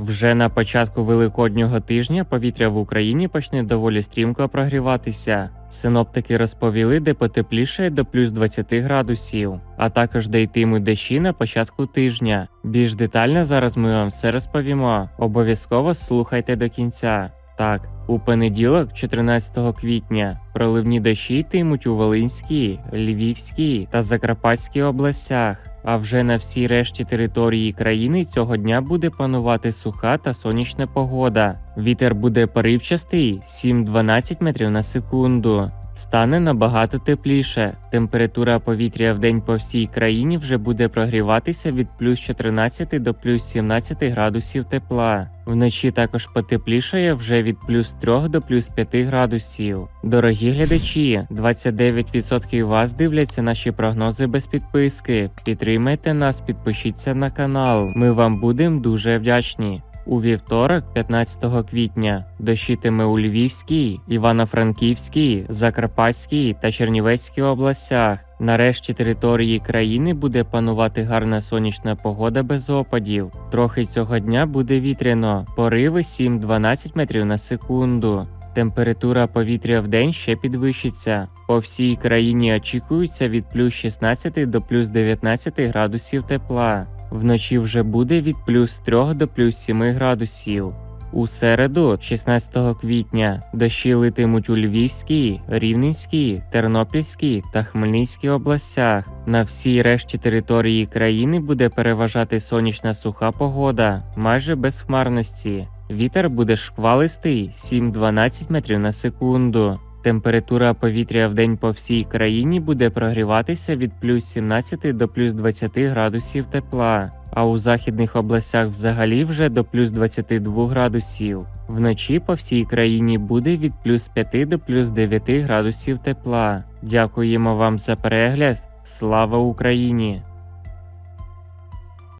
Вже на початку великоднього тижня повітря в Україні почне доволі стрімко прогріватися. Синоптики розповіли, де потепліше до плюс 20 градусів, а також де йтимуть дощі на початку тижня. Більш детально зараз ми вам все розповімо. Обов'язково слухайте до кінця. Так, у понеділок, 14 квітня, проливні дощі йтимуть у Волинській, Львівській та Закарпатській областях. А вже на всій решті території країни цього дня буде панувати суха та сонячна погода. Вітер буде поривчастий 7-12 метрів на секунду. Стане набагато тепліше. Температура повітря в день по всій країні вже буде прогріватися від плюс 14 до плюс 17 градусів тепла. Вночі також потеплішає вже від плюс 3 до плюс 5 градусів. Дорогі глядачі, 29% вас дивляться наші прогнози без підписки. Підтримайте нас, підпишіться на канал. Ми вам будемо дуже вдячні. У вівторок, 15 квітня, дощитиме у Львівській, Івано-Франківській, Закарпатській та Чернівецькій областях. Нарешті території країни буде панувати гарна сонячна погода без опадів. Трохи цього дня буде вітряно, пориви 7-12 метрів на секунду. Температура повітря в день ще підвищиться. По всій країні очікується від плюс 16 до плюс 19 градусів тепла. Вночі вже буде від плюс 3 до плюс 7 градусів. У середу, 16 квітня, дощі литимуть у Львівській, Рівненській, Тернопільській та Хмельницькій областях. На всій решті території країни буде переважати сонячна суха погода, майже без хмарності. Вітер буде шквалистий 7-12 метрів на секунду. Температура повітря в день по всій країні буде прогріватися від плюс 17 до плюс 20 градусів тепла, а у західних областях взагалі вже до плюс 22 градусів. Вночі по всій країні буде від плюс 5 до плюс 9 градусів тепла. Дякуємо вам за перегляд. Слава Україні!